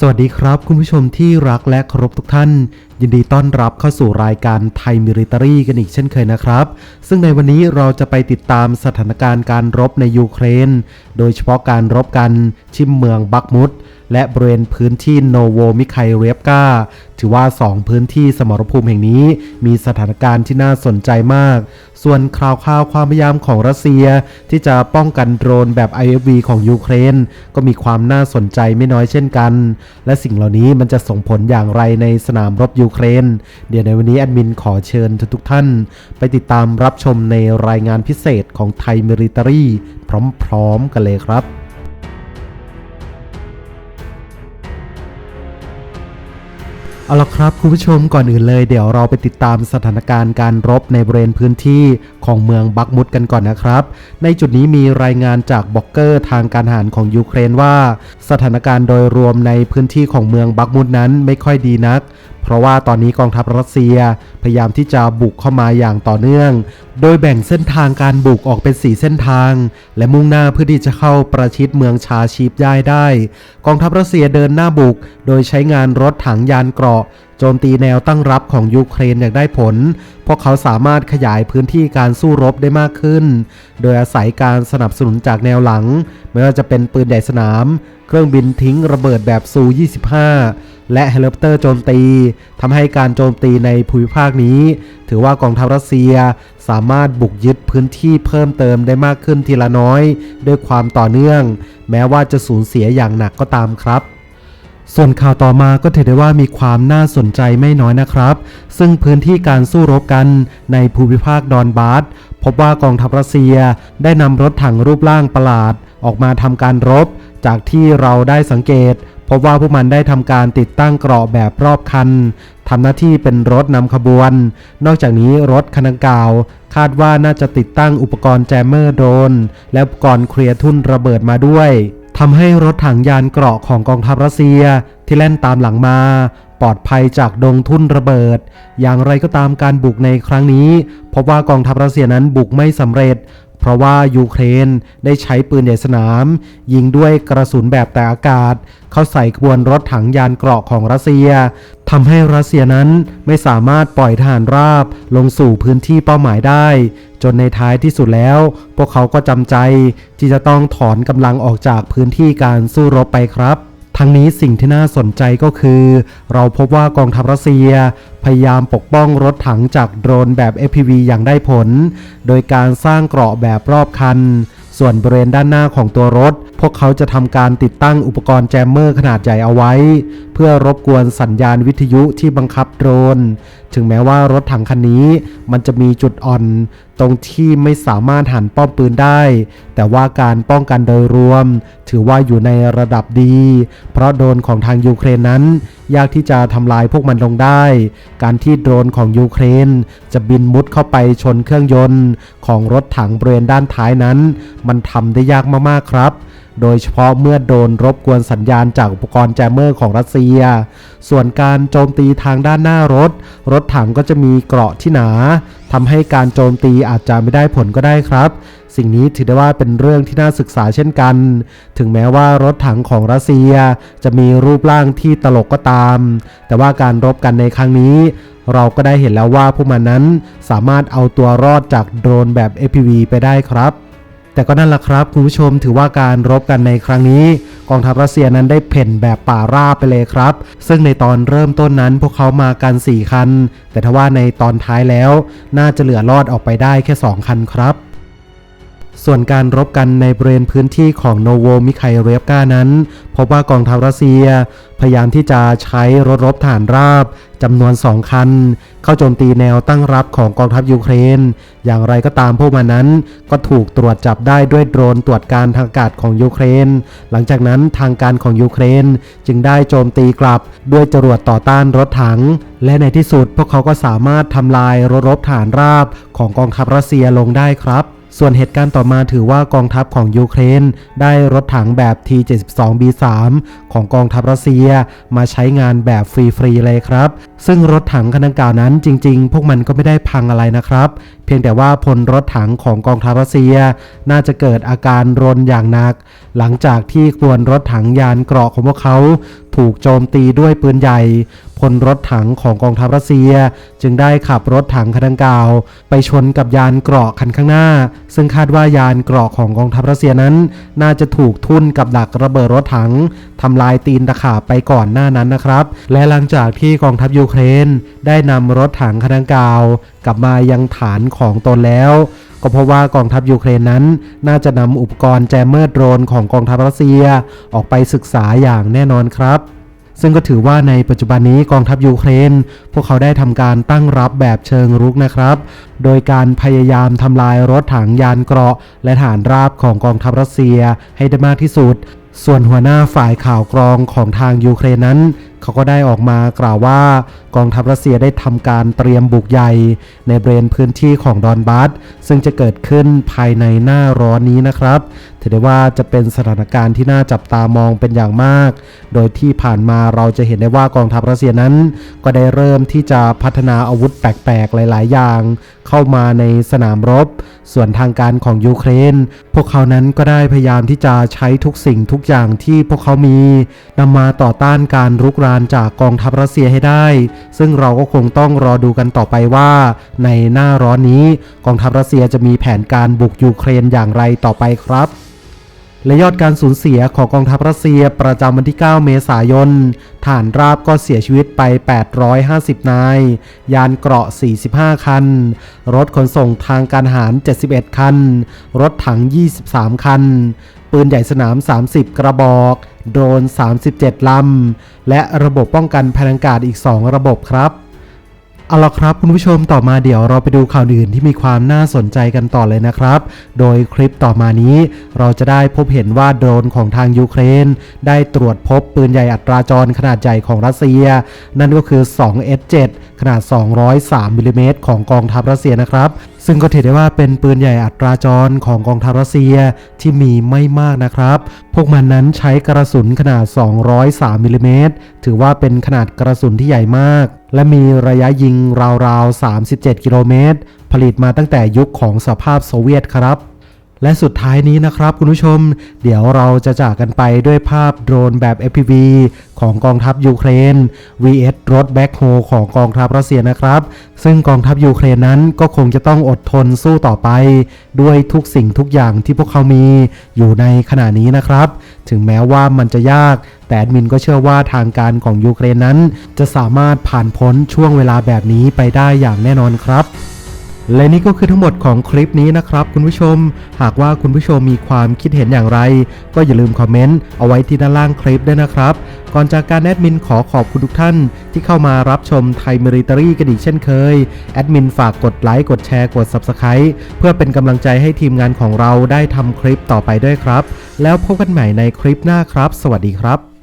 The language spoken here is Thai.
สวัสดีครับ คุณผู้ชมที่รักและเคารพทุกท่าน ยินดีต้อนรับเข้าสู่รายการไทยมิริตารีกันอีกเช่นเคยนะครับ ซึ่งในวันนี้เราจะไปติดตามสถานการณ์การรบในยูเครน โดยเฉพาะการรบกันที่เมืองบักมุดและบริเวณพื้นที่โนโวมิไคเรฟกาถือว่า 2 พื้นที่สมรภูมิแห่งนี้ มีสถานการณ์ที่น่าสนใจมาก ส่วนข่าวข่าวความพยายามของรัสเซีย ที่จะป้องกันโดรนแบบ IFV ของยูเครน ก็มีความน่าสนใจไม่น้อยเช่นกัน และสิ่งเหล่านี้มันจะส่งผลอย่างไรในสนามรบยูเครน เดี๋ยวในวันนี้แอดมินขอเชิญทุกท่าน ไปติดตามรับชมในรายงานพิเศษของไทยมิริตารีพร้อมๆกันเลยครับเอาละครับคุณผู้ชมก่อนอื่นเลยเดี๋ยวเราไปติดตามสถานการณ์การรบในบริเวณพื้นที่ของเมืองบักมุดกันก่อนนะครับ ในจุดนี้มีรายงานจากบล็อกเกอร์ทางการทหารของยูเครนว่า สถานการณ์โดยรวมในพื้นที่ของเมืองบักมุดนั้นไม่ค่อยดีนัก เพราะว่าตอนนี้กองทัพรัสเซียพยายามที่จะบุกเข้ามาอย่างต่อเนื่อง โดยแบ่งเส้นทางการบุกออกเป็น 4 เส้นทาง และมุ่งหน้าเพื่อที่จะเข้าประชิดเมืองชาชีพย่ายได้ กองทัพรัสเซียเดินหน้าบุก โดยใช้งานรถถังยานเกราะ โจมตีแนวตั้งรับของยูเครนอย่างได้ผล เพราะเขาสามารถขยายพื้นที่การสู้รบได้มากขึ้น โดยอาศัยการสนับสนุนจากแนวหลัง ไม่ว่าจะเป็นปืนใหญ่สนาม เครื่องบินทิ้งระเบิดแบบซู 25 และเฮลิคอปเตอร์โจมตีทำให้การโจมตีในภูมิภาคนี้ ถือว่ากองทัพรัสเซียสามารถบุกยึดพื้นที่เพิ่มเติมได้มากขึ้นทีละน้อย ด้วยความต่อเนื่อง แม้ว่าจะสูญเสียอย่างหนักก็ตามครับ ส่วนข่าวต่อมาก็ถือได้ว่ามีความน่าสนใจไม่น้อยนะครับ ซึ่งพื้นที่การสู้รบกันในภูมิภาคดอนบาสพบว่ากองทัพรัสเซียได้นำรถถังรูปร่างประหลาด ออกมาทำการรบ จากที่เราได้สังเกต พบว่าพวกมันได้ทำการติดตั้งเกราะแบบรอบคันทำหน้าที่เป็นรถนำขบวน นอกจากนี้รถคันดังกล่าว คาดว่าน่าจะติดตั้งอุปกรณ์แจมเมอร์โดรนและอุปกรณ์เคลียร์ทุ่นระเบิดมาด้วย ทำให้รถถังยานเกราะของกองทัพรัสเซียที่แล่นตามหลังมา ปลอดภัยจากดงทุ่นระเบิด อย่างไรก็ตามการบุกในครั้งนี้ พบว่ากองทัพรัสเซียนั้นบุกไม่สำเร็จ เพราะว่ายูเครนได้ใช้ปืนใหญ่สนาม ยิงด้วยกระสุนแบบแต่อากาศ เข้าใส่ขบวนรถถังยานเกราะของรัสเซีย ทำให้รัสเซียนั้นไม่สามารถปล่อยทหารราบลงสู่พื้นที่เป้าหมายได้ จนในท้ายที่สุดแล้ว พวกเขาก็จำใจที่จะต้องถอนกำลังออกจากพื้นที่การสู้รบไปครับ ทั้งนี้สิ่งที่น่าสนใจก็คือ เราพบว่ากองทัพรัสเซีย พยายามปกป้องรถถังจากโดรนแบบ FPV อย่างได้ผล โดยการสร้างเกราะแบบรอบคัน ส่วนบริเวณด้านหน้าของตัวรถ พวกเขาจะทำการติดตั้งอุปกรณ์แจมเมอร์ขนาดใหญ่เอาไว้ เพื่อรบกวนสัญญาณวิทยุที่บังคับโดรน ถึงแม้ว่ารถถังคันนี้ มันจะมีจุดอ่อน ตรงที่ไม่สามารถหันป้อมปืนได้ แต่ว่าการป้องกันโดยรวม ถือว่าอยู่ในระดับดี เพราะโดรนของทางยูเครนนั้น ยากที่จะทำลายพวกมันลงได้ การที่โดรนของยูเครน จะบินมุดเข้าไปชนเครื่องยนต์ ของรถถังบริเวณด้านท้ายนั้น มันทำได้ยากมากๆครับ โดยเฉพาะเมื่อโดนรบกวนสัญญาณจากอุปกรณ์แจมเมอร์ของรัสเซีย ส่วนการโจมตีทางด้านหน้ารถ รถถังก็จะมีเกราะที่หนาทำให้การโจมตีอาจจะไม่ได้ผลก็ได้ครับ สิ่งนี้ถือได้ว่าเป็นเรื่องที่น่าศึกษาเช่นกัน ถึงแม้ว่ารถถังของรัสเซีย จะมีรูปร่างที่ตลกก็ตาม แต่ว่าการรบกันในครั้งนี้เราก็ได้เห็นแล้วว่าพวกมันนั้นสามารถเอาตัวรอดจากโดรนแบบ FPV ไปได้ครับ แต่ก็นั่นแหละครับคุณผู้ชมถือว่าการรบกันในครั้งนี้ กองทัพรัสเซียนั้นได้เพ่นแบบป่าราบไปเลยครับ ซึ่งในตอนเริ่มต้นนั้นพวกเขามากัน 4 คัน แต่ทว่าในตอนท้ายแล้ว น่าจะเหลือรอดออกไปได้แค่ 2 คันครับ ส่วนการรบกันในบริเวณพื้นที่ของโนโวมิไคเรฟกานั้น พบว่ากองทัพรัสเซีย พยายามที่จะใช้รถรบฐานราบจำนวน 2 คัน เข้าโจมตีแนวตั้งรับของกองทัพยูเครน อย่างไรก็ตามพวกมันนั้น ก็ถูกตรวจจับได้ด้วยโดรนตรวจการทางอากาศของยูเครน หลังจากนั้นทางการของยูเครน จึงได้โจมตีกลับด้วยจรวดต่อต้านรถถัง และในที่สุดพวกเขาก็สามารถทำลายรถรบฐานราบของกองทัพรัสเซียลงได้ครับ ส่วนเหตุการณ์ต่อมาถือว่ากองทัพของยูเครน ได้รถถังแบบ T-72B3 ของกองทัพรัสเซียมาใช้งานแบบฟรีๆเลยครับ ซึ่งรถถังคันดังกล่าวนั้นจริง ๆ พวกมันก็ไม่ได้พังอะไรนะครับ เพียงแต่ว่าพลรถถังของกองทัพรัสเซีย น่าจะเกิดอาการรนอย่างหนัก หลังจากที่ขบวนรถถังยานเกราะของพวกเขา ถูกโจมตีด้วยปืนใหญ่ พลรถถังของกองทัพรัสเซีย จึงได้ขับรถถังคันดังกล่าว ไปชนกับยานเกราะคันข้างหน้า ซึ่งคาดว่ายานเกราะของกองทัพรัสเซียนั้น น่าจะถูกทุ่นกับดักระเบิดรถถังทำลายตีนตะขาบไปก่อนหน้านั้นนะครับ และหลังจากที่กองทัพยูเครน ได้นำรถถังคันดังกล่าว กลับมายังฐานของตนแล้วก็เพราะว่ากองทัพยูเครนนั้น น่าจะนำอุปกรณ์แจมเมอร์โดรนของกองทัพรัสเซีย ออกไปศึกษาอย่างแน่นอนครับ ซึ่งก็ถือว่าในปัจจุบันนี้กองทัพยูเครน พวกเขาได้ทำการตั้งรับแบบเชิงรุกนะครับ โดยการพยายามทำลายรถถังยานเกราะ และฐานราบของกองทัพรัสเซียให้ได้มากที่สุด ส่วนหัวหน้าฝ่ายข่าวกรองของทางยูเครนนั้น เขาก็ได้ออกมากล่าวว่ากองทัพรัสเซียได้ทำการเตรียมบุกใหญ่ ในบริเวณพื้นที่ของดอนบาสซึ่งจะเกิดขึ้นภายในหน้าร้อนนี้นะครับ อได้ว่าจะเป็นสถานการณ์ที่น่าจับตามองเป็นอย่างมาก โดยที่ผ่านมาเราจะเห็นได้ว่ากองทัพรัสเซียนั้น ก็ได้เริ่มที่จะพัฒนาอาวุธแปลกๆ หลาย ๆ อย่าง เข้ามาในสนามรบ ส่วนทางการของยูเครน พวกเขานั้นก็ได้พยายามที่จะใช้ทุกสิ่งทุกอย่างที่พวกเขามีนำมาต่อต้านการรุกรานจากกองทัพรัสเซียให้ได้ ซึ่งเราก็คงต้องรอดูกันต่อไปว่า ในหน้าร้อนนี้กองทัพรัสเซียจะมีแผนการบุกยูเครนอย่างไรต่อไปครับ และยอดการสูญเสียของกองทัพรัสเซียประจำวันที่ 9 เมษายน ฐานราบก็เสียชีวิตไป 850 นาย ยานเกราะ 45 คัน รถขนส่งทางการทหาร 71 คัน รถถัง 23 คัน ปืนใหญ่สนาม 30 กระบอก โดรน 37 ลำ และระบบป้องกันภังอากาศอีก 2 ระบบครับ เอาละครับคุณผู้ชมต่อมาเดี๋ยวเราไปดูข่าวอื่นที่มีความน่าสนใจกันต่อเลยนะครับ โดยคลิปต่อมานี้ เราจะได้พบเห็นว่าโดรนของทางยูเครน ได้ตรวจพบปืนใหญ่อัตราจรขนาดใหญ่ของรัสเซีย นั่นก็คือ 2S7 ขนาด 203มิลลิเมตรของกองทัพรัสเซียนะครับ ซึ่งก็ถือได้ว่าเป็นปืนใหญ่อัตราจรของกองทัพรัสเซียที่มีไม่มากนะครับ พวกมันนั้นใช้กระสุนขนาด 203มิลลิเมตรถือว่าเป็นขนาดกระสุนที่ใหญ่มาก และมีระยะยิงราวๆ 37 กิโลเมตร ผลิตมาตั้งแต่ยุคของสหภาพโซเวียตครับ และสุดท้ายนี้นะครับคุณผู้ชม เดี๋ยวเราจะจากกันไปด้วยภาพโดรนแบบ FPV ของกองทัพยูเครน vs รถแบ็คโฮของกองทัพรัสเซียนะครับ ซึ่งกองทัพยูเครนนั้นก็คงจะต้องอดทนสู้ต่อไป ด้วยทุกสิ่งทุกอย่างที่พวกเขามีอยู่ในขณะนี้นะครับ ถึงแม้ว่ามันจะยาก แต่แอดมินก็เชื่อว่าทางการของยูเครนนั้น จะสามารถผ่านพ้นช่วงเวลาแบบนี้ไปได้อย่างแน่นอนครับ และนี่ก็คือทั้งหมดของคลิปนี้นะครับคุณผู้ชม หากว่าคุณผู้ชมมีความคิดเห็นอย่างไร ก็อย่าลืมคอมเมนต์เอาไว้ที่ด้านล่างคลิปด้วยนะครับ ก่อนจากการแอดมินขอขอบคุณทุกท่าน ที่เข้ามารับชมไทยมิริตรีกันอีกเช่นเคย แอดมินฝากกดไลค์กดแชร์กด Subscribe เพื่อเป็นกำลังใจให้ทีมงานของเราได้ทำคลิปต่อไปด้วยครับ แล้วพบกันใหม่ในคลิปหน้าครับ สวัสดีครับ